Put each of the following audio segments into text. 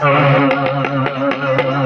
Oh,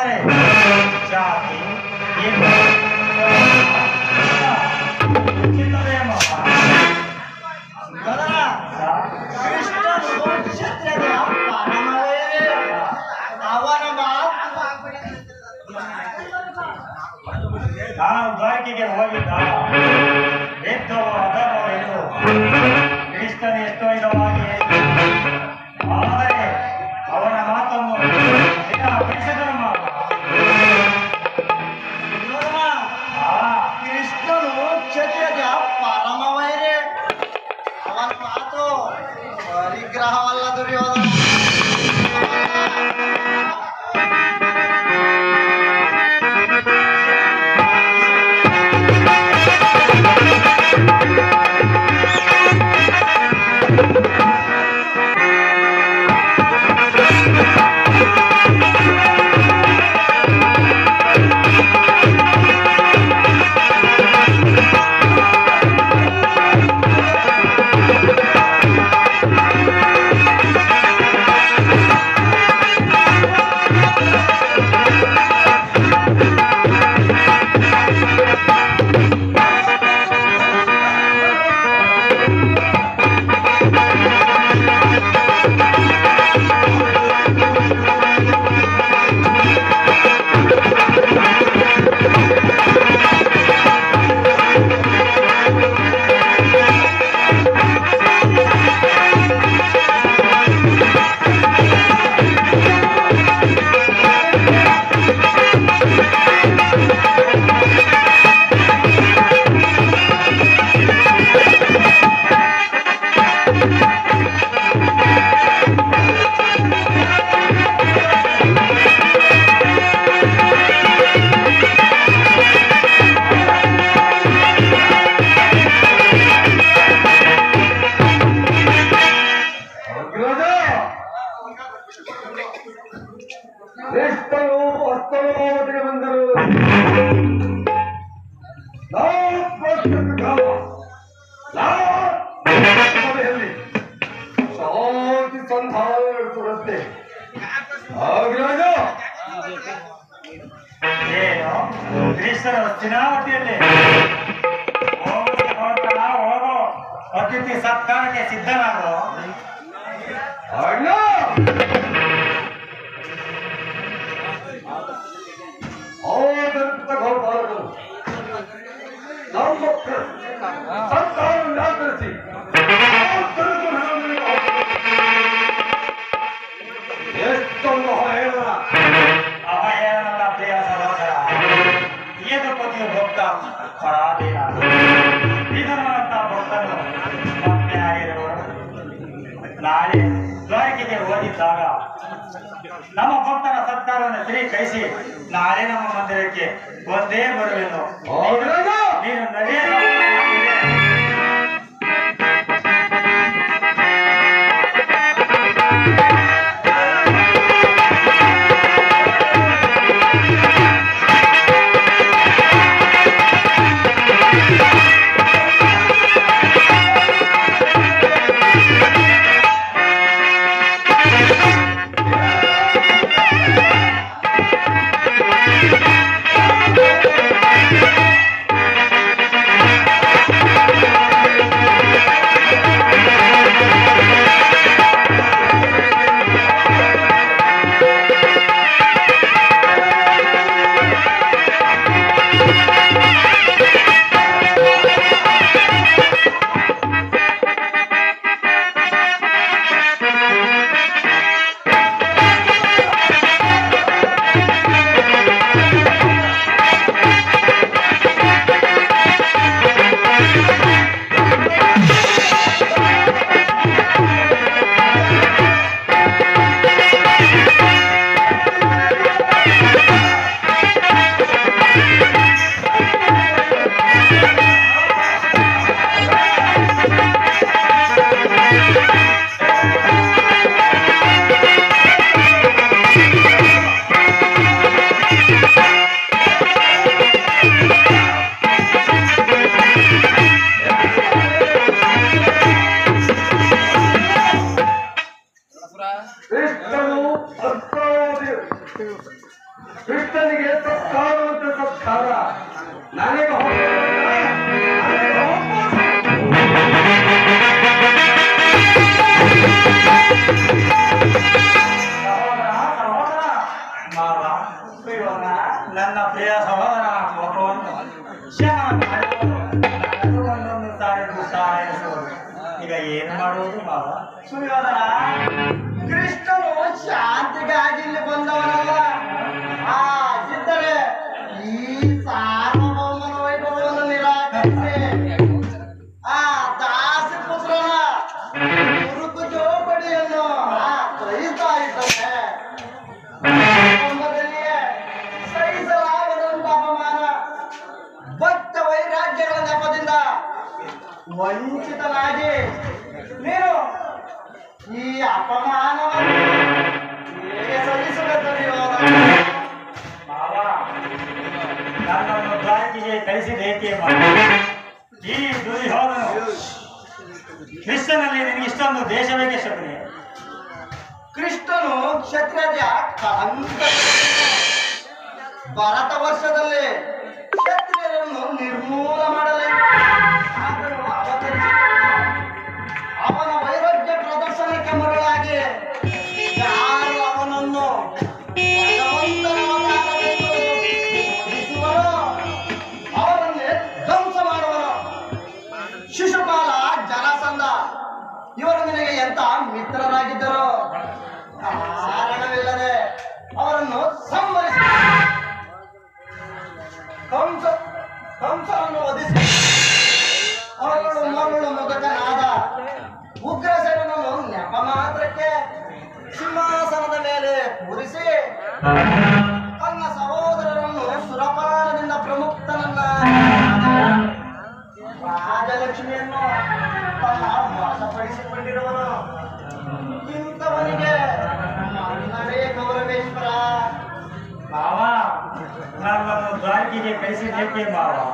哎，家庭，别。Thank you. ನಾಳೆ ದ್ವಾರಕೆಗೆ ಓದಿದ್ದಾಗ ನಮ್ಮ ಭಕ್ತರ ಸತ್ಕಾರವನ್ನು ಸ್ವೀಕರಿಸಿ ನಾಳೆ ನಮ್ಮ ಮಂದಿರಕ್ಕೆ ಒಂದೇ ಬರುವೆನು ನೀನು ನವೇ ಕೃಷ್ಣನು ಶಾಂತಿಗಾಗಿ ಇಲ್ಲಿ ಬಂದವನಲ್ಲ. ಕ್ರಿಸ್ತನಲ್ಲಿ ನಿನಗೆ ಇಷ್ಟೊಂದು ದೇಶ ಬೇಕೆ ಶಬರಿ ಕ್ರಿಸ್ತನು ಕ್ಷತ್ರಿಯ ಭಾರತ ವರ್ಷದಲ್ಲಿ ಕ್ಷತ್ರಿಯರನ್ನು ನಿರ್ಮೂಲ ಮಾಡಲೇ. ತನ್ನ ಸಹೋದರರನ್ನು ಸುರಪಾನದಿಂದ ಪ್ರಮುಕ್ತನನ್ನ ರಾಜಲಕ್ಷ್ಮಿಯನ್ನು ತನ್ನ ವಾಸಪಡಿಸಿಕೊಂಡಿರುವನು. ಇಂಥವನಿಗೆ ನರೇ ಗೌರವೇಶ್ವರ. ಬಾವಾ ನನ್ನನ್ನು ದ್ವಾರಕೆಗೆ ಬಾವಾ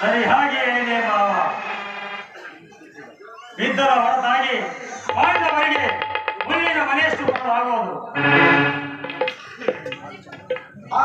ಸರಿ ಹಾಗೆ ಹೇಳಿದೆ ಮಾವ. ಬಿದ್ದರ ಹೊರತಾಗಿ ಪಾಂಡವರಿಗೆ ಮುಂದಿನ ಮನೆಯಷ್ಟು ಬರಲಾಗುವುದು ಆ